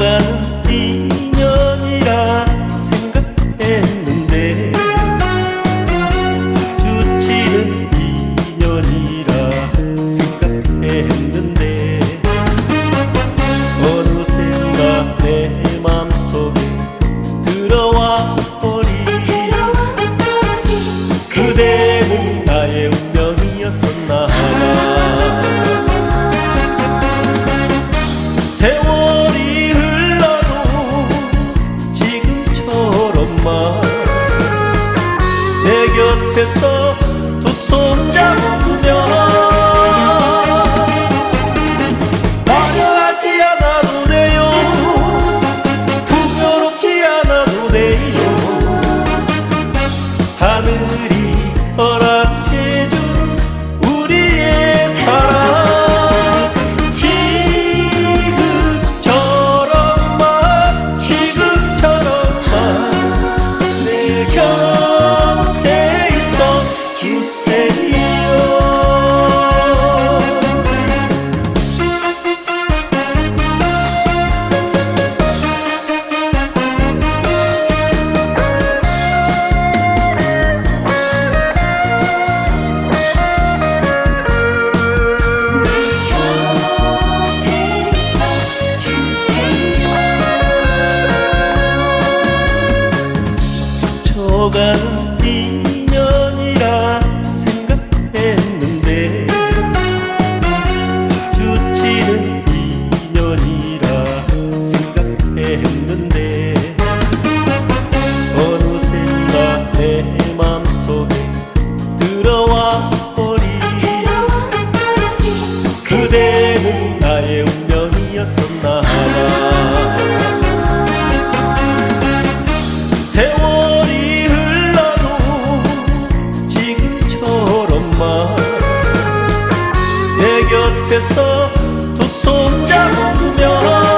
then 내 곁에서 hogar 앞에서 두 손 잡으며